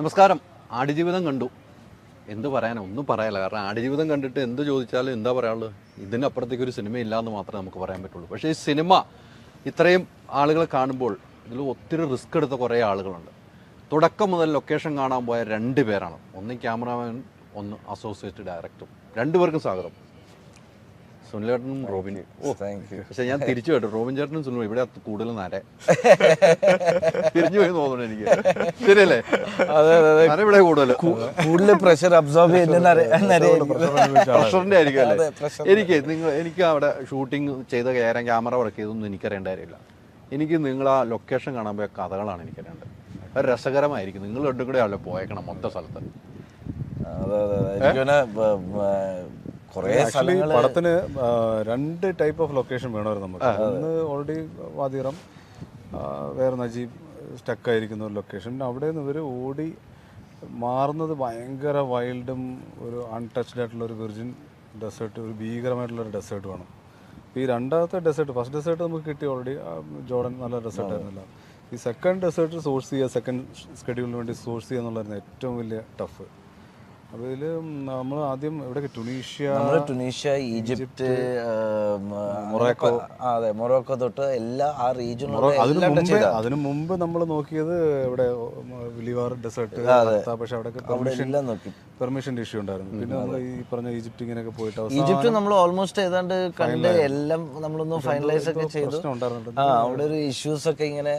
നമസ്കാരം. ആടുജീവിതം കണ്ടു. എന്ത് പറയാനാ? ഒന്നും പറയാനില്ല കാരണം ആടുജീവിതം കണ്ടിട്ട് എന്ത് ചോദിച്ചാലും എന്താ പറയാനുള്ളത്? ഇതിനപ്പുറത്തേക്ക് ഒരു സിനിമ ഇല്ല എന്ന് മാത്രമേ നമുക്ക് പറയാൻ പറ്റുള്ളൂ. പക്ഷേ ഈ സിനിമ ഇത്രയും ആളുകളെ കാണുമ്പോൾ ഇതിൽ ഒത്തിരി റിസ്ക് എടുത്ത കുറേ ആളുകളുണ്ട്. തുടക്കം മുതൽ ലൊക്കേഷൻ കാണാൻ പോയ രണ്ട് പേരാണ്. ഒന്ന് ക്യാമറാമാൻ ഒന്ന് അസോസിയേറ്റ് ഡയറക്ടറും. രണ്ടുപേർക്കും സ്വാഗതം. സുനിലേട്ടനും റോബിനും ഓ താങ്ക് യു പക്ഷെ ഞാൻ തിരിച്ചു കേട്ടു. റോബിൻ ചേട്ടനും സുനിലും ഇവിടെ കൂടുതൽ നര. തിരിഞ്ഞു പോയി തോന്നുന്നു എനിക്ക്. ശരിയല്ലേ? അതെ അതെ അതെ. നര ഇവിടെ കൂടുതൽ കൂടുതൽ പ്രഷർ അബ്സോർബ് ചെയ്യുന്ന പ്രഷറിന്റെ ആയിരിക്കും അല്ലേ? എനിക്ക് നിങ്ങൾ എനിക്ക് അവിടെ ഷൂട്ടിംഗ് ചെയ്ത കയറാൻ ക്യാമറ വർക്ക് ചെയ്തൊന്നും എനിക്കറിയേണ്ട കാര്യമില്ല എനിക്ക് നിങ്ങൾ ആ ലൊക്കേഷൻ കാണാൻ പോയ കഥകളാണ് എനിക്കറിയേണ്ടത്. ഒരു രസകരമായിരിക്കും. നിങ്ങൾ രണ്ടും കൂടെ ആണല്ലോ പോയേക്കണം മൊത്തം സ്ഥലത്ത്. അതെ അതെ ആക്ച്വലി പടത്തിന് രണ്ട് ടൈപ്പ് ഓഫ് ലൊക്കേഷൻ വേണമായിരുന്നു നമുക്ക്. ഒന്ന് ഓൾറെഡി വാതിറം വേറെ നജീബ് സ്റ്റക്ക് ആയിരിക്കുന്ന ഒരു ലൊക്കേഷൻ അവിടെ നിന്ന് ഇവർ ഓടി മാറുന്നത് ഭയങ്കര വൈൽഡും ഒരു അൺടച്ച്ഡ് ആയിട്ടുള്ള ഒരു വിർജിൻ ഡെസേർട്ട് ഒരു ഭീകരമായിട്ടുള്ള ഒരു ഡെസേർട്ട് വേണം. അപ്പോൾ ഈ രണ്ടാമത്തെ ഡെസേർട്ട് ഫസ്റ്റ് ഡെസേർട്ട് നമുക്ക് കിട്ടി ഓൾറെഡി ജോർഡൻ നല്ല ഡെസേർട്ട് ആയിരുന്നില്ല. ഈ സെക്കൻഡ് ഡെസേർട്ട് സോഴ്സ് ചെയ്യുക സെക്കൻഡ് സ്കെഡ്യൂളിന് വേണ്ടി സോഴ്സ് ചെയ്യുക എന്നുള്ളതായിരുന്നു ഏറ്റവും വലിയ ടഫ് അപ്പോൾ ഇതിൽ നമ്മൾ ആദ്യം എവിടെ ടുണീഷ്യ നമ്മൾ ടുണീഷ്യ ഈജിപ്റ്റ് മൊറോക്കോ. അതെ മൊറോക്കോ തൊട്ട് എല്ലാ ആ റീജിയനും അതിനു മുമ്പ് നമ്മൾ നോക്കിയത് ഇവിടെ ലിവാർ ഡെസേർട്ട് പക്ഷെ അവിടെ പെർമിഷൻ നോക്കി. പെർമിഷൻ ഇഷ്യൂ ഉണ്ടായിരുന്നു. പിന്നെ നമ്മൾ ഈ പറഞ്ഞ ഈജിപ്റ്റ് ഇങ്ങനെയൊക്കെ പോയിട്ട് ഈജിപ്റ്റ് നമ്മൾ ഓൾമോസ്റ്റ് ഏതാണ്ട് കണ്ട് എല്ലാം നമ്മളൊന്ന് ഫൈനലൈസ് ഒക്കെ ചെയ്തു. ആ അവിടെ ഒരു ഇഷ്യൂസ് ഒക്കെ ഇങ്ങനെ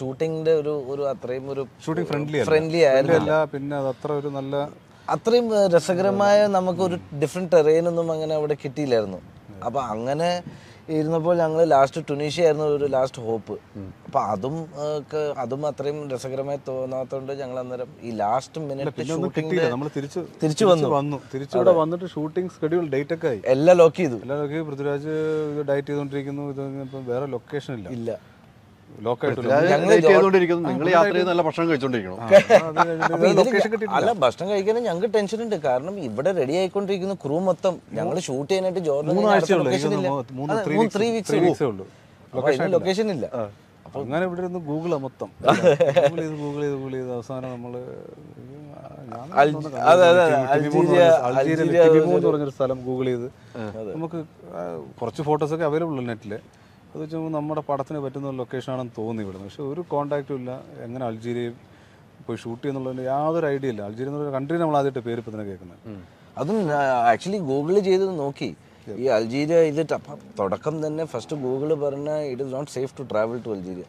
ഷൂട്ടിംഗിന്റെ ഒരു ഒരു അത്രയും ഒരു ഷൂട്ടിംഗ് ഫ്രണ്ട്ലി ഫ്രണ്ട്ലി ആയിരുന്നു. പിന്നെ അത് അത്ര ഒരു നല്ല അത്രയും രസകരമായ നമുക്ക് ഒരു ഡിഫറെന്റ് ടെറൈൻ ഒന്നും അങ്ങനെ അവിടെ കിട്ടിയില്ലായിരുന്നു. അപ്പൊ അങ്ങനെ ഇരുന്നപ്പോൾ ഞങ്ങൾ ലാസ്റ്റ് ടുണീഷ്യ ആയിരുന്നു ഒരു ലാസ്റ്റ് ഹോപ്പ് അപ്പൊ അതും അതും അത്രയും രസകരമായി തോന്നാത്തതുകൊണ്ട് ഞങ്ങൾ അന്നേരം ഈ ലാസ്റ്റ് മിനിറ്റ് തിരിച്ച് തിരിച്ചു വന്നു. വന്നു. തിരിച്ചിവിടെ വന്നിട്ട് ഷൂട്ടിംഗ് സ്കെഡ്യൂൾ ഡേറ്റ് ഒക്കെ ആയി. എല്ലാം ലോക്ക് ചെയ്തു. എല്ലാം ലോക്ക് ചെയ്തു പൃഥ്വിരാജ് ഡയറ്റ് ചെയ്തോണ്ടിരിക്കുന്നു. ഇത് വേറെ ലൊക്കേഷൻ ഇല്ല. ഇല്ല. അല്ല ഭക്ഷണം കഴിക്കാനും ഞങ്ങൾക്ക് ടെൻഷൻ ഉണ്ട്. കാരണം ഇവിടെ റെഡി ആയിക്കൊണ്ടിരിക്കുന്ന ക്രൂ മൊത്തം ഞങ്ങൾ ഷൂട്ട് ചെയ്യാനായിട്ട് ത്രീ ത്രീ വീക്സ് ഉള്ളൂ. ലൊക്കേഷൻ ഇല്ല. അങ്ങനെ ഇവിടെ ഇരുന്ന് ഗൂഗിളാ മൊത്തം. ഗൂഗിൾ ചെയ്ത് ഗൂഗിൾ ചെയ്ത് ഗൂഗിൾ ചെയ്ത്. അവസാനം നമ്മൾ ഞാൻ അതെ, അതെ, അതെ. അൾജീരിയ- പറഞ്ഞൊരു സ്ഥലം ഗൂഗിൾ ചെയ്ത്. നമുക്ക് കുറച്ച് ഫോട്ടോസ് ഒക്കെ അവൈലബിൾ നെറ്റിൽ അത് വെച്ച് നമ്മുടെ പടത്തിന് പറ്റുന്ന ആണെന്ന് തോന്നി ഇവിടുന്ന്. പക്ഷെ ഒരു കോണ്ടാക്റ്റും ഇല്ല. എങ്ങനെ അൾജീരിയയിൽ പോയി ഷൂട്ട് ചെയ്യുന്നുള്ളതിന്റെ യാതൊരു ഐഡിയ ഇല്ല. അൾജീരിയ എന്നുള്ള കൺട്രി നമ്മൾ ആദ്യമായിട്ട് പേര് ഇപ്പം തന്നെ കേൾക്കുന്നത് അതും ആക്ച്വലി ഗൂഗിൾ ചെയ്ത് നോക്കി. ഈ അൾജീരിയ ഇത് തുടക്കം തന്നെ ഫസ്റ്റ് ഗൂഗിൾ പറഞ്ഞ it is not safe to travel to Algeria.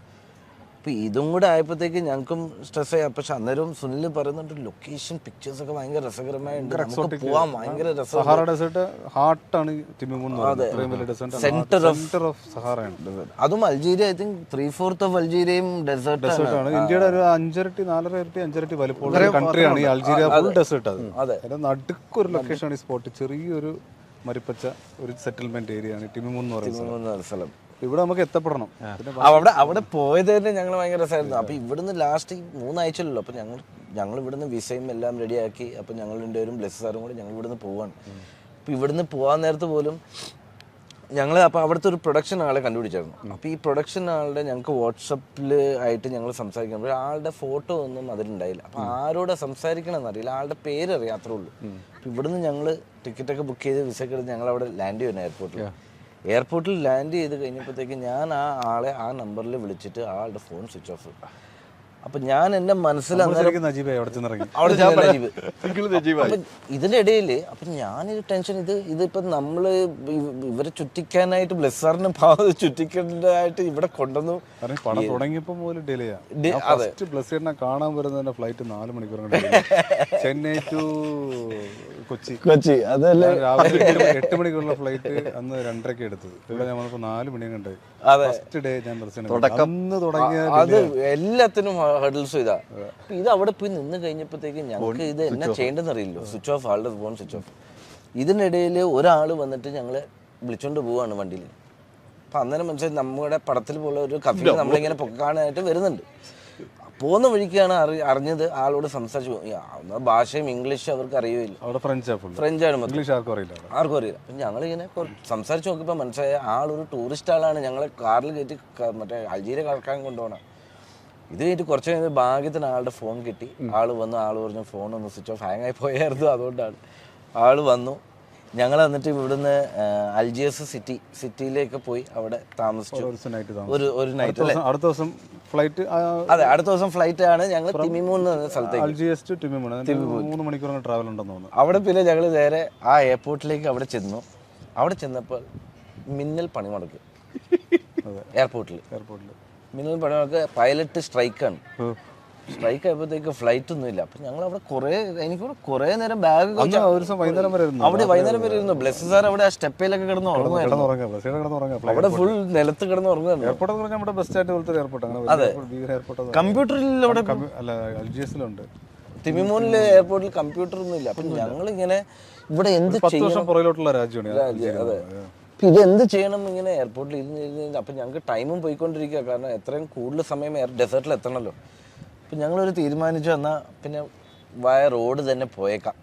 അപ്പോൾ ഇതും കൂടെ ആയപ്പോഴത്തേക്ക് ഞങ്ങൾക്കും സ്ട്രെസ് ആയി. പക്ഷെ അന്നേരം സുനിൽ പറയുന്നുണ്ട് ലൊക്കേഷൻ പിക്ചേഴ്സ് ഒക്കെ ഭയങ്കര രസകരമായുണ്ട് നമുക്ക് പോവാം ഭയങ്കര രസം സഹാറ ഡെസേർട്ട് ഹാർട്ടാണ് ടിമിമൂൺ എന്ന് പറയുന്നത്. അത്രയും വലിയ ഡെസേർട്ട് Center സെന്റർ ഓഫ് സഹാറയാണ് അതും Algeria I think three fourth of അൾജീരിയയും desert ആണ്. ഇന്ത്യയുടെ ഒരു അഞ്ചരട്ടി നാലര ഇരട്ടി അഞ്ചരട്ടി വലുപ്പമുള്ള കൺട്രിയാണ് ഈ അൾജീരിയ ഫുൾ ഡെസേർട്ട് അത്. അതെ. അതിന്റെ നടുക്കൊരു ലൊക്കേഷനാണ് ഈ സ്പോട്ട് ചെറിയൊരു മരിപ്പച്ച ഒരു സെറ്റിൽമെന്റ് ഏരിയ ആണ്. ടിമിമൂൺ എന്ന് പറയുന്നത് സ്ഥലം. ഇവിടെ നമുക്ക് എത്തപ്പെടണം. അവിടെ അവിടെ പോയത് തന്നെ ഞങ്ങൾ ഭയങ്കര രസമായിരുന്നു അപ്പൊ ഇവിടുന്ന് ലാസ്റ്റ് മൂന്നാഴ്ചയല്ലോ അപ്പൊ ഞങ്ങൾ ഞങ്ങൾ ഇവിടുന്ന് വിസയും എല്ലാം റെഡിയാക്കി അപ്പൊ ഞങ്ങൾ രണ്ടുപേരും ബ്ലെസ് സാറും കൂടി ഞങ്ങൾ ഇവിടുന്ന് പോവാണ്. അപ്പൊ ഇവിടുന്ന് പോവാൻ നേരത്ത് പോലും ഞങ്ങൾ അപ്പോൾ അവിടുത്തെ ഒരു പ്രൊഡക്ഷൻ ആളെ കണ്ടുപിടിച്ചായിരുന്നു. അപ്പോൾ ഈ പ്രൊഡക്ഷൻ ആളുടെ ഞങ്ങൾക്ക് വാട്സപ്പിൽ ആയിട്ട് ഞങ്ങൾ സംസാരിക്കുമ്പോൾ ആളുടെ ഫോട്ടോ ഒന്നും അതിലുണ്ടായില്ല. അപ്പോൾ ആരോടെ സംസാരിക്കണമെന്ന് അറിയില്ല. ആളുടെ പേര് അറിയാത്രേ ഉള്ളൂ ഇവിടുന്ന് ഞങ്ങൾ ടിക്കറ്റൊക്കെ ബുക്ക് ചെയ്ത് വിസ എടുത്ത് ഞങ്ങൾ അവിടെ ലാൻഡ് ചെയ്യുന്നു എയർപോർട്ടിൽ എയർപോർട്ടിൽ ലാൻഡ് ചെയ്ത് കഴിഞ്ഞപ്പോഴത്തേക്ക് ഞാൻ ആ ആളെ ആ നമ്പറിൽ വിളിച്ചിട്ട് ആളുടെ ഫോൺ സ്വിച്ച് ഓഫ്. അപ്പൊ ഞാൻ എന്റെ മനസ്സിൽ ഇതിന്റെ ഇടയിൽ അപ്പൊ ഞാനൊരു ടെൻഷൻ ഇത് ഇതിപ്പോ നമ്മൾ ഇവ- ഇവരെ ചുറ്റിക്കാനായിട്ട് ബ്ലസ്സാറിന് ഭാഗത്ത് ചുറ്റിക്കേണ്ടതായിട്ട് ഇവിടെ കൊണ്ടുവന്നു. പടം തുടങ്ങിയപ്പോൾ മുതൽ ഡിലേ ഫസ്റ്റ് കാണാൻ ഫ്ലൈറ്റ് നാല് മണിക്കൂർ ചെന്നൈ ടു കൊച്ചി. കൊച്ചി അതല്ലേ? രാവിലെ എട്ട് മണിക്കുള്ള ഫ്ലൈറ്റ് അന്ന് രണ്ടരക്ക് എടുത്തത്. ഇവിടെ ഞമ്മളിപ്പോ നാല് മണി കണ്ടായി അതെ. ഫസ്റ്റ് ഡേ ഞാൻ അന്ന് തുടങ്ങിയ അത് എല്ലാത്തിനും ഹഡിൽസും ഇതാ. ഇത് അവിടെ പോയി നിന്ന് കഴിഞ്ഞപ്പോഴത്തേക്ക് ഞങ്ങൾക്ക് ഇത് എന്നാ ചെയ്യേണ്ടതെന്ന് അറിയില്ലോ സ്വിച്ച് ഓഫ് ആളുടെ ഫോൺ സ്വിച്ച് ഓഫ് ഇതിനിടയിൽ ഒരാൾ വന്നിട്ട് ഞങ്ങളെ വിളിച്ചോണ്ട് പോവാണ് വണ്ടിയിൽ അപ്പൊ അന്നേരം മനസ്സിലായി നമ്മുടെ പടത്തിൽ പോലെ ഒരു കഫി നമ്മളിങ്ങനെ പൊക്കാനായിട്ട് വരുന്നുണ്ട്. പോകുന്ന വഴിക്കാണ് അറി അറിഞ്ഞത് ആളോട് സംസാരിച്ചു. ഭാഷയും ഇംഗ്ലീഷും അവർക്ക് അറിയില്ല അവിടെ ഫ്രഞ്ച് ഫ്രഞ്ച് ഫ്രഞ്ചാണ് ഇംഗ്ലീഷ് ആർക്കും അറിയില്ല ആർക്കും അറിയില്ല. അപ്പം ഞങ്ങളിങ്ങനെ സംസാരിച്ച് നോക്കിയപ്പോൾ മനസ്സിലായ ആളൊരു ടൂറിസ്റ്റ് ആളാണ്. ഞങ്ങളെ കാറിൽ കയറ്റി മറ്റേ അൾജീരിയ കറക്കാൻ കൊണ്ടുപോകണം. ഇത് കഴിഞ്ഞിട്ട് കുറച്ച് കഴിഞ്ഞ് ഭാഗ്യത്തിന് ആളുടെ ഫോൺ കിട്ടി. ആൾ വന്നു ആൾ പറഞ്ഞു ഫോൺ ഒന്ന് സ്വിച്ച് ഓഫ് ഹാങ് ആയി പോയായിരുന്നു. അതുകൊണ്ടാണ്. ആൾ വന്നു. ഞങ്ങൾ എന്നിട്ട് ഇവിടുന്ന് അൽജിയസ് സിറ്റി സിറ്റിയിലേക്ക് പോയി അവിടെ താമസിച്ചു. ഒരു ഒരു നൈറ്റ് അടുത്ത ദിവസം ഫ്ലൈറ്റ് അതെ അടുത്ത ദിവസം ഫ്ലൈറ്റ് ആണ്. ഞങ്ങൾ എന്ന സ്ഥലത്തേക്ക്. ടിമിമൂൺ മൂന്ന് മണിക്കൂർ ട്രാവൽ ഉണ്ടെന്ന് തോന്നുന്നു. അവിടെ പിന്നെ ഞങ്ങൾ നേരെ ആ എയർപോർട്ടിലേക്ക് അവിടെ ചെന്നു. അവിടെ ചെന്നപ്പോൾ മിന്നൽ പണിമുടക്ക്. എയർപോർട്ടിൽ എയർപോർട്ടിൽ മിന്നൽ പണി പണിമുടക്ക് പൈലറ്റ് സ്ട്രൈക്കാണ് സ്ട്രൈക്ക് ആയപ്പോഴത്തേക്ക് ഫ്ലൈറ്റ് ഒന്നും ഇല്ല. അപ്പൊ ഞങ്ങൾ അവിടെ കുറേ എനിക്ക് കുറേ നേരം ബാഗ് വൈകുന്നേരം വരെ അവിടെ വൈകുന്നേരം വരെ ഇരുന്നു. ബ്ലസ് സാർ അവിടെ ആ സ്റ്റെപ്പിലൊക്കെ കിടന്ന് ഉറങ്ങുമായിരുന്നു. അവിടെ ഫുൾ നിലത്ത് കിടന്ന് ഉറങ്ങുന്നു എയർപോർട്ട് എന്ന് പറഞ്ഞാൽ നമ്മുടെ പോലത്തെ എയർപോർട്ട് കമ്പ്യൂട്ടറിൽ അവിടെ അല്ല അൽജിയസിലുണ്ട് തിമിമൂനിലെ എയർപോർട്ടിൽ കമ്പ്യൂട്ടർ ഒന്നും ഇല്ല. അപ്പൊ ഞങ്ങൾ ഇങ്ങനെ ഇവിടെ എന്ത് ചെയ്യണം? പുറകിലോട്ടുള്ള രാജ്യമാണ്. അപ്പൊ ഇത് എന്ത് ചെയ്യണം ഇങ്ങനെ എയർപോർട്ടിൽ ഇരുന്ന് ഇരുന്ന് അപ്പൊ ഞങ്ങൾക്ക് ടൈമും പോയിക്കൊണ്ടിരിക്കുക. കാരണം എത്രയും കൂടുതൽ സമയം ഡെസേർട്ടിൽ എത്തണമല്ലോ അപ്പൊ ഞങ്ങളൊരു തീരുമാനിച്ചു വന്നാ പിന്നെ വയ റോഡ് തന്നെ പോയേക്കാം.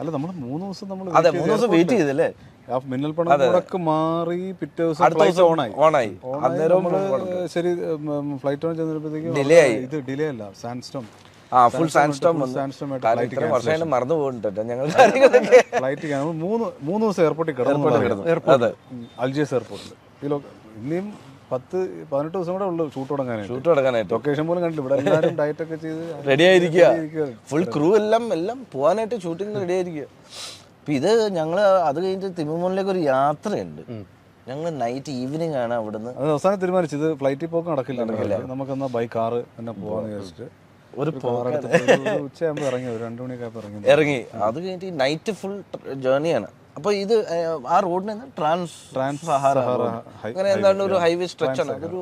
അല്ല നമ്മൾ മൂന്ന് ദിവസം നമ്മൾ അതെ മൂന്ന് ദിവസം വെയിറ്റ് ചെയ്തല്ലേ? ആ മിന്നൽ പണം മാറി പിറ്റേ ദിവസം അടുത്ത ദിവസം ഓണായി ഓണായി അന്നേരം ശരി ഫ്ലൈറ്റ് ഓൺ ചെന്നപ്പോഴത്തേക്കും ഡിലേ ആയി. ഇത് ഡിലേ അല്ല സാൻഡ്സ്റ്റോം ആ ഫുൾ സാൻഡ് സ്റ്റോം വന്നു. സാൻഡ്സ്റ്റോം ആയിട്ട് കാരണം ഫ്ലൈറ്റ് ഇത്ര വർഷമായിട്ട് മറന്നു പോകുന്നുണ്ട് ഞങ്ങൾ ഫ്ലൈറ്റ് മൂന്ന് മൂന്ന് ദിവസം എയർപോർട്ടിൽ കിടന്നു അതെ. അൽജിയസ് എയർപോർട്ടിൽ ലൊ- ഇനിയും പത്ത് പതിനെട്ട് ദിവസം കൂടെ ഉള്ളു ഷൂട്ട് തുടങ്ങാനായിട്ട്. ഷൂട്ട് തുടങ്ങാനായിട്ട്. ലൊക്കേഷൻ പോലും കണ്ടില്ല ഇവിടെ എല്ലാവരും ഡയറ്റ് ഒക്കെ ചെയ്ത് റെഡി ആയിരിക്കുക. ഫുൾ ക്രൂ എല്ലാം എല്ലാം പോകാനായിട്ട് ഷൂട്ടിംഗ് റെഡി ആയിരിക്കുക. അപ്പൊ ഇത് ഞങ്ങൾ അത് കഴിഞ്ഞിട്ട് തിരുമൂണിലേക്ക് ഒരു യാത്രയുണ്ട്. ഞങ്ങൾ നൈറ്റ് ഈവനിങ് ആണ് അവിടുന്ന്. അവസാനം തീരുമാനിച്ചത് ഫ്ലൈറ്റിൽ പോക്ക് നടക്കില്ല. നടക്കില്ല. നമുക്കെന്നാ ബൈ കാറ് തന്നെ പോവാന്ന് വിചാരിച്ചിട്ട്. ഒരു ഉച്ചയാകുമ്പോൾ ഇറങ്ങി ഒരു രണ്ടു മണിയൊക്കെ ഇറങ്ങി. ഇറങ്ങി. അത് കഴിഞ്ഞിട്ട് നൈറ്റ് ഫുൾ ജേർണിയാണ് അപ്പൊ ഇത് ആ റോഡിന് ട്രാൻസ് ട്രാൻസ് സഹാറ അങ്ങനെ എന്താണ് ഒരു ഹൈവേ സ്ട്രെച്ച് ആണ്. അതൊരു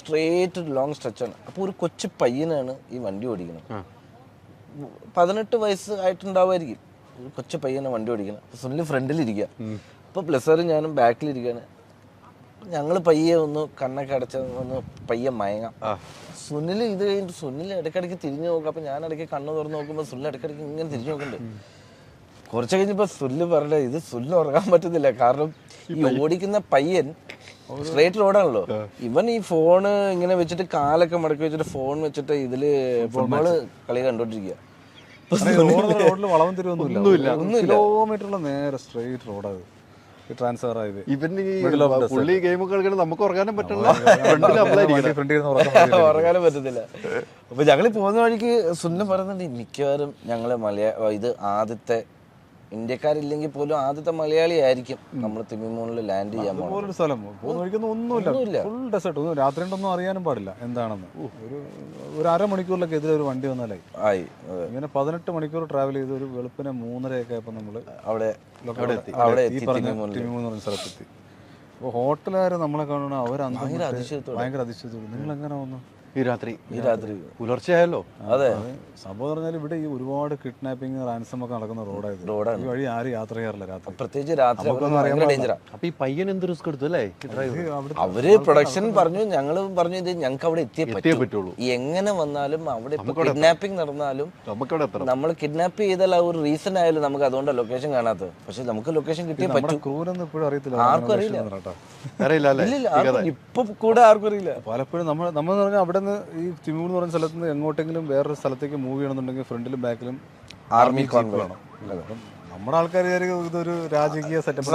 സ്ട്രേറ്റ് ലോങ് സ്ട്രെച്ച് ആണ്. അപ്പൊ ഒരു കൊച്ചു പയ്യനാണ് ഈ വണ്ടി ഓടിക്കുന്നത്. പതിനെട്ട് വയസ്സ് ആയിട്ടുണ്ടാവുമായിരിക്കും. ഒരു കൊച്ചു പയ്യനെ വണ്ടി ഓടിക്കണം സുനിൽ ഫ്രണ്ടിൽ ഫ്രണ്ടിലിരിക്കുക അപ്പൊ പ്ലസറും ഞാനും ബാക്കിൽ ബാക്കിലിരിക്കുകയാണ് ഞങ്ങൾ പയ്യെ ഒന്ന് കണ്ണൊക്കെ അടച്ച ഒന്ന് പയ്യെ മയങ്ങാം. സുനിൽ ഇത് കഴിഞ്ഞിട്ട് സുനിൽ ഇടയ്ക്കിടയ്ക്ക് തിരിഞ്ഞു നോക്കുക അപ്പൊ ഞാൻ ഇടയ്ക്ക് കണ്ണ് തുറന്ന് നോക്കുമ്പോൾ സുനിൽ ഇടയ്ക്കിടയ്ക്ക് ഇങ്ങനെ തിരിഞ്ഞു നോക്കുന്നുണ്ട്. കുറച്ച് കഴിഞ്ഞപ്പോ സുല്ല് പറഞ്ഞ ഇത് സുല്ല് ഉറങ്ങാൻ പറ്റുന്നില്ല. കാരണം ഈ ഓടിക്കുന്ന പയ്യൻ സ്ട്രേറ്റ് റോഡാണല്ലോ ഇവൻ ഈ ഫോണ് ഇങ്ങനെ വെച്ചിട്ട് കാലൊക്കെ മടക്കി വെച്ചിട്ട് ഫോൺ വെച്ചിട്ട് ഇതിൽ ഫുട്ബോൾ കളി കണ്ടോണ്ടിരിക്കുക പുള്ളി ഗെയിം കളിക്കണം നമുക്ക് ഉറങ്ങാനും പറ്റില്ല. ഉറങ്ങാനും പറ്റത്തില്ല. അപ്പൊ ഞങ്ങൾ പോകുന്ന വഴിക്ക് സുല്ല് പറയുന്നുണ്ട് മിക്കവാറും ഞങ്ങൾ മലയാ ഇത് ആദ്യത്തെ ഇന്ത്യക്കാരില്ലെങ്കിൽ പോലും ആദ്യത്തെ മലയാളി ആയിരിക്കും നമ്മൾ തിമിമൂണിൽ ലാൻഡ് ചെയ്യാൻ പോകുന്നത് സ്ഥലം ഒന്നുമില്ല. ഫുൾ ഡെസേർട്ട് ഒന്നും രാത്രി ഒന്നും അറിയാനും പാടില്ല. എന്താണെന്ന്. ഒരു ഒരു അരമണിക്കൂറിലൊക്കെ എതിരെ ഒരു വണ്ടി വന്നാലായി ആയി. ഇങ്ങനെ പതിനെട്ട് മണിക്കൂർ ട്രാവൽ ചെയ്ത് ഒരു വെളുപ്പിനെ മൂന്നരയൊക്കെ ആയപ്പോൾ നമ്മൾ അവിടെ അവിടെ ഈ പറഞ്ഞ തിമിമൂണിൽ. ടിമിമൂന്ന് പറഞ്ഞ സ്ഥലത്തെത്തി. അപ്പോൾ ഹോട്ടലുകാർ നമ്മളെ കാണുന്ന അവർ. ഭയങ്കര അതിശയത്തോടെ. നിങ്ങൾ എങ്ങനെ വന്നു? ഈ രാത്രി. ഈ രാത്രി. പുലർച്ചെയായല്ലോ. അതെ. സംഭവം പറഞ്ഞാൽ ഇവിടെ ഈ ഒരുപാട് കിഡ്നാപ്പിംഗ് റാൻസം ഒക്കെ നടക്കുന്ന റോഡായത്. റോഡാണ്. ഈ വഴി ആരും യാത്ര ചെയ്യാറില്ല രാത്രി. പ്രത്യേകിച്ച് രാത്രി അപ്പൊ ഈ പയ്യൻ എന്ത് റിസ്ക് എടുത്തു അല്ലേ? അവർ പ്രൊഡക്ഷൻ പറഞ്ഞു ഞങ്ങൾ പറഞ്ഞു ഇത് ഞങ്ങൾക്ക് അവിടെ എത്തിയേ എത്തിയേ പറ്റൂ. പറ്റുള്ളൂ. എങ്ങനെ വന്നാലും അവിടെ കിഡ്നാപ്പിംഗ് നടന്നാലും നമ്മൾ കിഡ്നാപ്പ് ചെയ്താൽ ഒരു റീസൺ ആയാലും നമുക്ക് അതുകൊണ്ട് ലൊക്കേഷൻ കാണാത്തത്. പക്ഷെ നമുക്ക് ലൊക്കേഷൻ കിട്ടിയേ പറ്റും. ആർക്കും അറിയില്ല. ഇപ്പൊ കൂടെ ആർക്കും അറിയില്ല. പലപ്പോഴും നമ്മൾ നമ്മൾ പറഞ്ഞാൽ അവിടെ നിന്ന് ഈ തിമൂർ എന്ന് പറയുന്ന സ്ഥലത്ത് നിന്ന് എങ്ങോട്ടെങ്കിലും വേറൊരു സ്ഥലത്തേക്ക് മൂവ് ചെയ്യണമെന്നുണ്ടെങ്കിൽ ഫ്രണ്ടിലും ബാക്കിലും ആർമി വേണം. നമ്മുടെ ആൾക്കാർ ഇതൊരു രാജകീയ സെറ്റപ്പ്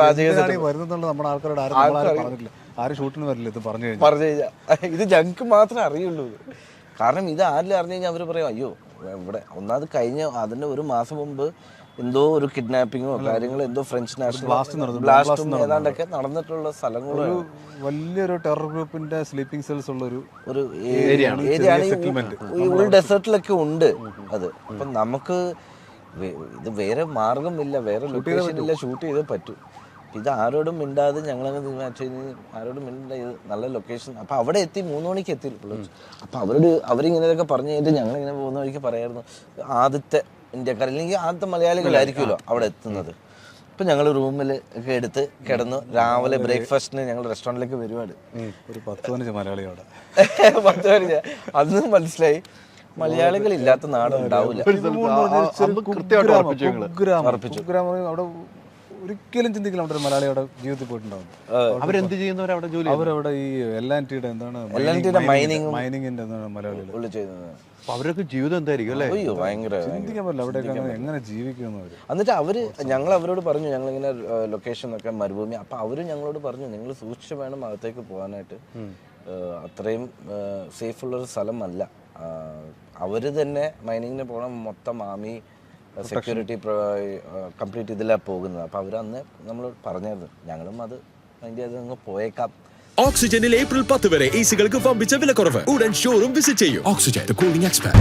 വരുന്നുള്ളത് നമ്മുടെ ആൾക്കാരോട് ആരും പറഞ്ഞിട്ടില്ല. ആരും ഷൂട്ടിന് വരില്ല ഇത് പറഞ്ഞു കഴിഞ്ഞാൽ. പറഞ്ഞു കഴിഞ്ഞാൽ ഇത് ഞങ്ങൾക്ക് മാത്രമേ അറിയുള്ളൂ. കാരണം ഇത് ആരിലും അറിഞ്ഞു കഴിഞ്ഞാൽ അവർ പറയും അയ്യോ ഇവിടെ ഒന്നാമത് കഴിഞ്ഞ അതിന്റെ ഒരു മാസം മുമ്പ് എന്തോ ഒരു കിഡ്നാപ്പിങ്ങോ കാര്യങ്ങളോ എന്തോ ഫ്രഞ്ച് നാഷണൽ ബ്ലാസ്റ്റും ഏതാണ്ടൊക്കെ നടന്നിട്ടുള്ള സ്ഥലങ്ങളും. വലിയൊരു ടെറർ ഗ്രൂപ്പിന്റെ സ്ലീപ്പിംഗ് സെൽസ് ഉള്ള ഒരു ഒരു ഏരിയയാണ്. ഉൾ ഡെസേർട്ടിലൊക്കെ ഉണ്ട് അത്. അപ്പൊ നമുക്ക് ഇത് വേറെ മാർഗമില്ല വേറെ ലൊക്കേഷൻ ഇല്ല ഷൂട്ട് ചെയ്തേ പറ്റൂ. ഇത് ആരോടും മിണ്ടാതെ ഞങ്ങളങ്ങ് തീരുമാനിച്ചു ആരോടും മിണ്ട ഇത് നല്ല ലൊക്കേഷൻ അപ്പൊ അവിടെ എത്തി മൂന്ന് മണിക്ക് എത്തി. അപ്പൊ അവരോട് അവരിങ്ങനെയൊക്കെ പറഞ്ഞു കഴിഞ്ഞിട്ട് ഞങ്ങളിങ്ങനെ പോകുന്ന വഴിക്ക് പറയായിരുന്നു ആദ്യത്തെ ഇന്ത്യക്കാർ അല്ലെങ്കിൽ ആദ്യത്തെ മലയാളികളായിരിക്കുമല്ലോ അവിടെ എത്തുന്നത്. അപ്പൊ ഞങ്ങൾ റൂമിൽ ഒക്കെ എടുത്ത് കിടന്നു രാവിലെ ബ്രേക്ക്ഫാസ്റ്റിന് ഞങ്ങൾ റെസ്റ്റോറന്റിലേക്ക് വരുവാണ്. ഒരു പത്ത് പതിനഞ്ച് മലയാളി അവിടെ. പത്ത് പേര് അന്ന് മനസ്സിലായി മലയാളികൾ ഇല്ലാത്ത നാടുണ്ടാവില്ല അവിടെ ഒരിക്കലും ചിന്തിക്കില്ല അവിടെ ഒരു മലയാളി അവിടെ ജീവിതത്തിൽ പോയിട്ടുണ്ടാവും. അവരെന്ത് ചെയ്യുന്നവർ അവിടെ ജോലി അവരവിടെ ഈ എൽ ആൻ ടിയുടെ എന്താണ് ഉം- മൈനിങ്ങിന്റെ എന്താണ് മലയാളികൾ ഉള്ളു ചെയ്യുന്നത്. അപ്പൊ അവരൊക്കെ ജീവിതം എന്തായിരിക്കും അല്ലേ? അയ്യോ ഭയങ്കര ചിന്തിക്കാൻ പറ്റില്ല അവിടെ എങ്ങനെ ജീവിക്കുന്നു എന്നിട്ട് അവർ ഞങ്ങൾ അവരോട് പറഞ്ഞു ഞങ്ങൾ ഇങ്ങനെ ലൊക്കേഷൻ ഒക്കെ മരുഭൂമി. അപ്പൊ അവർ ഞങ്ങളോട് പറഞ്ഞു നിങ്ങൾ സൂക്ഷിച്ച് വേണം അകത്തേക്ക് പോകാനായിട്ട്. അത്രയും സേഫ് ഉള്ള ഒരു സ്ഥലമല്ല. അവർ തന്നെ മൈനിങ്ങിന് പോകണം മൊത്തം ആമി സെക്യൂരിറ്റി കംപ്ലീറ്റ് ഇതിലാണ് പോകുന്നത്. അപ്പൊ അവരന്ന് അന്ന് നമ്മൾ പറഞ്ഞായിരുന്നു ഞങ്ങളും അത് അതിന്റെ അത് അങ്ങ് പോയേക്കാം. ഓക്സിജനിൽ ഏപ്രിൽ പത്ത് വരെ എ സികൾക്ക് വില കുറവ്. ഉടൻ ഷോറൂം വിസിറ്റ് ചെയ്യും. Oxygen cooling expert